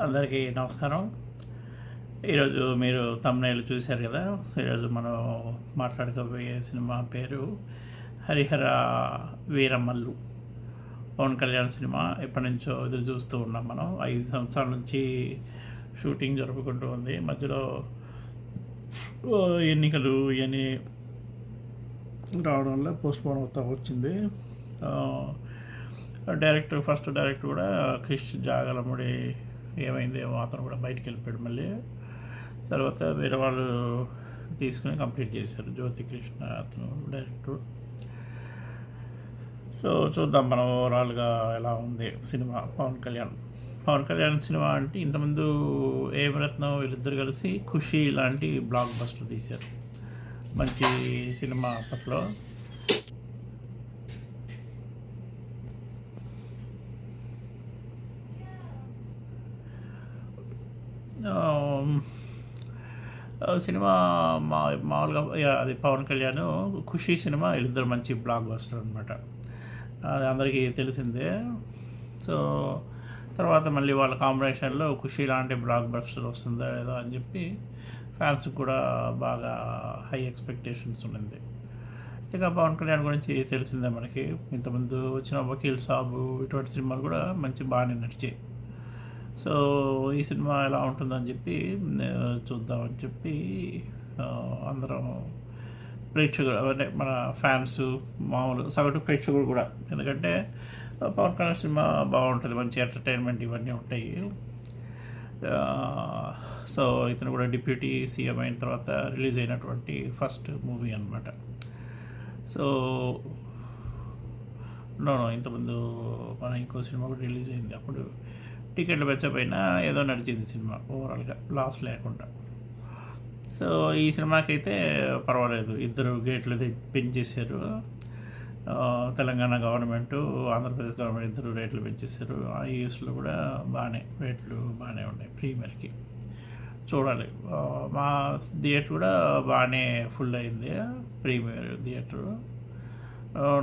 అందరికీ నమస్కారం. ఈరోజు మీరు తమ్నేలు చూశారు కదా? ఈరోజు మనం మాట్లాడుకోబోయే సినిమా పేరు హరిహర వీరమల్లు. పవన్ కళ్యాణ్ సినిమా. ఎప్పటి నుంచో ఎదురు చూస్తూ ఉన్నాం మనం. ఐదు సంవత్సరాల నుంచి షూటింగ్ జరుపుకుంటూ ఉంది. మధ్యలో ఎన్నికలు ఇవన్నీ రావడం వల్ల పోస్ట్పోన్ అవుతా వచ్చింది. డైరెక్టర్ ఫస్ట్ డైరెక్టర్ కూడా క్రిష్ జాగలముడి ఏమైందేమో అతను కూడా బయటికి వెళ్ళిపోయాడు మళ్ళీ. తర్వాత వేరే వాళ్ళు తీసుకుని కంప్లీట్ చేశారు. జ్యోతి కృష్ణ అతను డైరెక్టర్. సో చూద్దాం మనం ఓవరాల్గా ఎలా ఉంది సినిమా. పవన్ కళ్యాణ్. పవన్ కళ్యాణ్ సినిమా అంటే ఇంతకుముందు ఏమరత్నం వీళ్ళిద్దరు కలిసి ఖుషి లాంటి బ్లాక్ బస్టర్ తీశారు. మంచి సినిమా అప్పట్లో ఆమ్, ఆ సినిమా మా మామూలుగా అది పవన్ కళ్యాణ్ ఖుషీ సినిమా వీళ్ళిద్దరు మంచి బ్లాక్ బస్టర్ అనమాట అది అందరికీ తెలిసిందే. సో తర్వాత మళ్ళీ వాళ్ళ కాంబినేషన్లో ఖుషీ లాంటి బ్లాక్ బస్టర్ వస్తుందా లేదో అని చెప్పి ఫ్యాన్స్ కూడా బాగా హై ఎక్స్పెక్టేషన్స్ ఉండింది ఇక పవన్ కళ్యాణ్ గురించి తెలిసిందే మనకి. ఇంతకుముందు వచ్చిన వకీల్ సాబు ఇటువంటి సినిమాలు కూడా మంచి బాగానే నడిచాయి. సో ఈ సినిమా ఎలా ఉంటుందని చెప్పి చూద్దామని చెప్పి అందరం ప్రేక్షకులు అంటే మన ఫ్యాన్స్ మామూలు సగటు ప్రేక్షకులు కూడా. ఎందుకంటే పవన్ కళ్యాణ్ సినిమా బాగుంటుంది మంచి ఎంటర్టైన్మెంట్ ఇవన్నీ ఉంటాయి. సో ఇతను కూడా డిప్యూటీ సీఎం అయిన తర్వాత రిలీజ్ అయినటువంటి ఫస్ట్ మూవీ అనమాట సో నో ఇంతకుముందు మన ఇంకో సినిమా కూడా రిలీజ్ అయింది. అప్పుడు టికెట్లు పెంచకపోయినా ఏదో నడిచింది సినిమా ఓవరాల్గా లాస్ లేకుండా. సో ఈ సినిమాకి అయితే పర్వాలేదు. ఇద్దరు గేట్లు పెంచేశారు. తెలంగాణ గవర్నమెంట్ ఆంధ్రప్రదేశ్ గవర్నమెంట్ ఇద్దరు రేట్లు పెంచేశారు. ఆ యూఎస్లో కూడా బాగానే రేట్లు బాగానే ఉన్నాయి ప్రీమియర్కి. చూడాలి. మా థియేటర్ కూడా బాగానే ఫుల్ అయింది ప్రీమియర్ థియేటర్.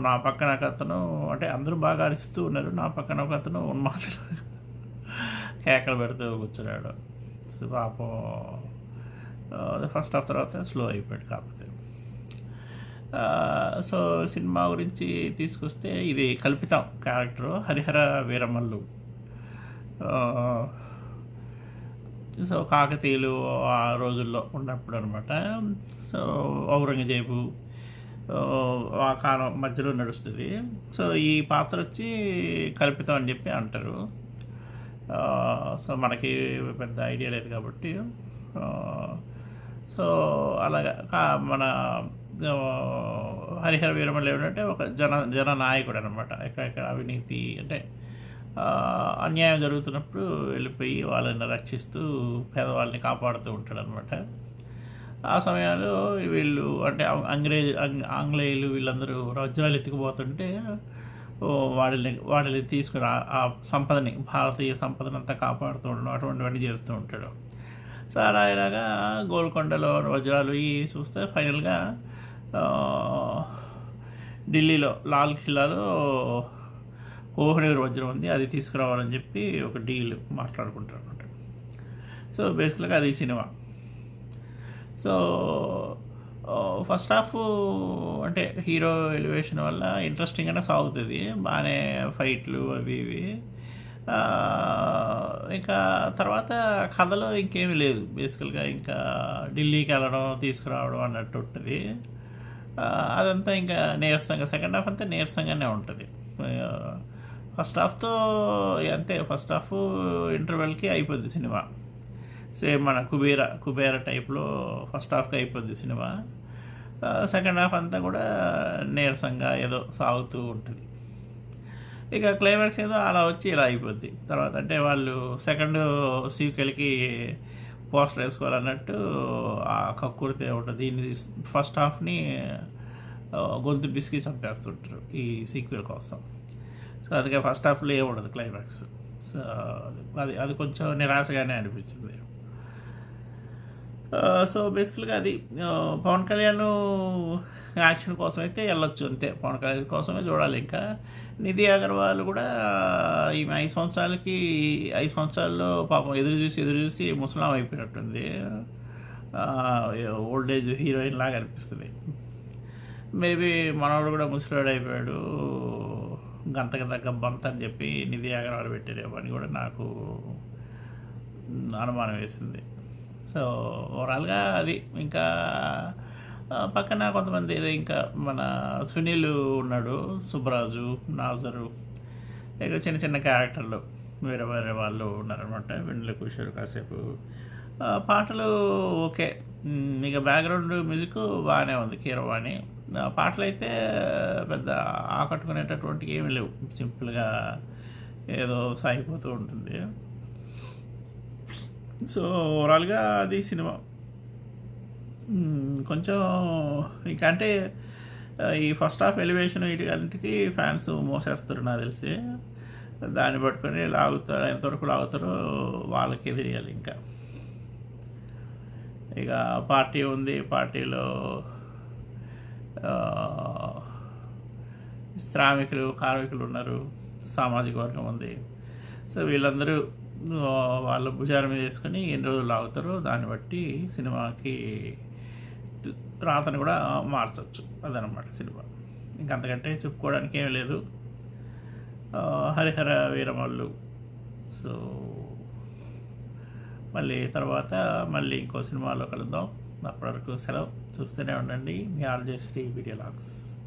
నా పక్కన ఒక అతను అంటే అందరూ బాగా అరుస్తూ ఉన్నారు. నా పక్కన ఒక అతను ఉన్మాదులు కేకలు పెడుతూ కూర్చున్నాడు. సో పాపం ఫస్ట్ హాఫ్ తర్వాత స్లో అయిపోయాడు కాకపోతే. సో సినిమా గురించి తీసుకొస్తే ఇది కల్పితం క్యారెక్టర్ హరిహర వీరమల్లు. సో కాకతీయులు ఆ రోజుల్లో ఉన్నప్పుడు అనమాట సో ఔరంగజేబు ఆ, కాలం మధ్యలో నడుస్తుంది. సో ఈ పాత్ర వచ్చి కల్పితం అని చెప్పి అంటారు. సో మనకి పెద్ద ఐడియా లేదు కాబట్టి సో అలాగా కా- మన హరిహర వీరమల్లి ఏమిటంటే ఒక జన జన నాయకుడు అనమాట ఎక్కడెక్కడ అవినీతి అంటే అన్యాయం జరుగుతున్నప్పుడు వెళ్ళిపోయి వాళ్ళని రక్షిస్తూ పేదవాళ్ళని కాపాడుతూ ఉంటాడు అనమాట ఆ సమయంలో వీళ్ళు అంటే అంగ్రేజ్ ఆంగ్లేయులు వీళ్ళందరూ వజ్రాలు ఎత్తుకుపోతుంటే వాడిని వాడిని తీసుకుని ఆ- సంపదని భారతీయ సంపదని అంతా కాపాడుతూ ఉండడం అటువంటివన్నీ చేస్తూ ఉంటాడు. సో అలా ఇలాగా గోల్కొండలో వజ్రాలు ఇవి చూస్తే ఫైనల్గా ఢిల్లీలో లాల్ ఖిల్లాలో కోహనూరు వజ్రం ఉంది అది తీసుకురావాలని చెప్పి ఒక డీల్ మాట్లాడుకుంటారు అనమాట సో బేసిక్గా అది సినిమా. సో ఫస్ట్ హాఫ్ అంటే హీరో ఎలివేషన్ వల్ల ఇంట్రెస్టింగ్గానే సాగుతుంది. బాగానే ఫైట్లు అవి ఇవి. ఇంకా తర్వాత కథలో ఇంకేమీ లేదు. బేసికల్గా ఇంకా ఢిల్లీకి వెళ్ళడం తీసుకురావడం అన్నట్టు ఉంటుంది. అదంతా ఇంకా నీరసంగా సెకండ్ హాఫ్ అంతా నీరసంగానే ఉంటుంది. ఫస్ట్ హాఫ్తో అంతే. ఫస్ట్ హాఫ్ ఇంటర్వెల్కి అయిపోద్ది సినిమా. సేమ్ మన కుబేర కుబేర టైప్లో ఫస్ట్ హాఫ్కి అయిపోద్ది సినిమా. సెకండ్ హాఫ్ అంతా కూడా నీరసంగా ఏదో సాగుతూ ఉంటుంది. ఇక క్లైమాక్స్ ఏదో అలా వచ్చి ఇలా అయిపోద్ది. తర్వాత అంటే వాళ్ళు సెకండ్ సీక్వెల్కి పోస్టర్ వేసుకోవాలన్నట్టు ఆ కక్కుర్తే ఉంటుంది. దీన్ని ఫస్ట్ హాఫ్ని గొంతు బిస్కి చంపేస్తుంటారు ఈ సీక్వెల్ కోసం. సో అందుకే ఫస్ట్ హాఫ్లో ఏముండదు ఉండదు క్లైమాక్స్. సో అది అది కొంచెం నిరాశగానే అనిపించింది. సో బేసికల్గా అది పవన్ కళ్యాణ్ యాక్షన్ కోసం అయితే వెళ్ళొచ్చు అంతే. పవన్ కళ్యాణ్ కోసమే చూడాలి ఇంకా. నిధి అగర్వాల్ కూడా ఈమె ఐదు సంవత్సరాలకి ఐదు సంవత్సరాల్లో పాపం ఎదురు చూసి ఎదురు చూసి ముసలాం అయిపోయినట్టుంది. ఓల్డ్ ఏజ్ హీరోయిన్ లాగా అనిపిస్తుంది. మేబీ మనవాడు కూడా ముసలాడు అయిపోయాడు. గంతకి తగ్గ బంత అని చెప్పి నిధి అగర్వాల్ పెట్టారేమో అని కూడా నాకు అనుమానం వేసింది. సో ఓవరాల్గా అది ఇంకా పక్కన కొంతమంది ఇంకా మన సునీల్ ఉన్నాడు సుబ్బరాజు నాజరు ఇక చిన్న చిన్న క్యారెక్టర్లు వేరే వేరే వాళ్ళు ఉన్నారనమాట వెండ్ల కూర్చోరు కాసేపు. పాటలు ఓకే. ఇక బ్యాక్గ్రౌండ్ మ్యూజిక్ బాగానే ఉంది కీరవాణి. పాటలు అయితే పెద్ద ఆకట్టుకునేటటువంటి ఏమీ లేవు. సింపుల్గా ఏదో సాగిపోతూ ఉంటుంది. సో ఓవరాల్గా అది సినిమా. కొంచెం ఇంకా అంటే ఈ ఫస్ట్ హాఫ్ ఎలివేషన్ వీటికి ఫ్యాన్స్ మోసేస్తారు నాకు తెలిసి. దాన్ని పట్టుకొని లాగుతారు ఎంతవరకు లాగుతారో వాళ్ళకి తెలియాలి ఇంకా. ఇక పార్టీ ఉంది పార్టీలో శ్రామికులు కార్మికులు ఉన్నారు సామాజిక వర్గం ఉంది. సో వీళ్ళందరూ వాళ్ళ భుజాల మీద వేసుకొని ఎన్ని రోజులు ఆగుతారో దాన్ని బట్టి సినిమాకి రాతను కూడా మార్చవచ్చు అదనమాట సినిమా. ఇంకంతకంటే చెప్పుకోవడానికి ఏమి లేదు. హరిహర వీరమల్లు. సో మళ్ళీ తర్వాత మళ్ళీ ఇంకో సినిమాలో కలుద్దాం. అప్పటి వరకు సెలవు. చూస్తూనే ఉండండి. మీ ఆర్జే శ్రీ వీడియో లాగ్స్.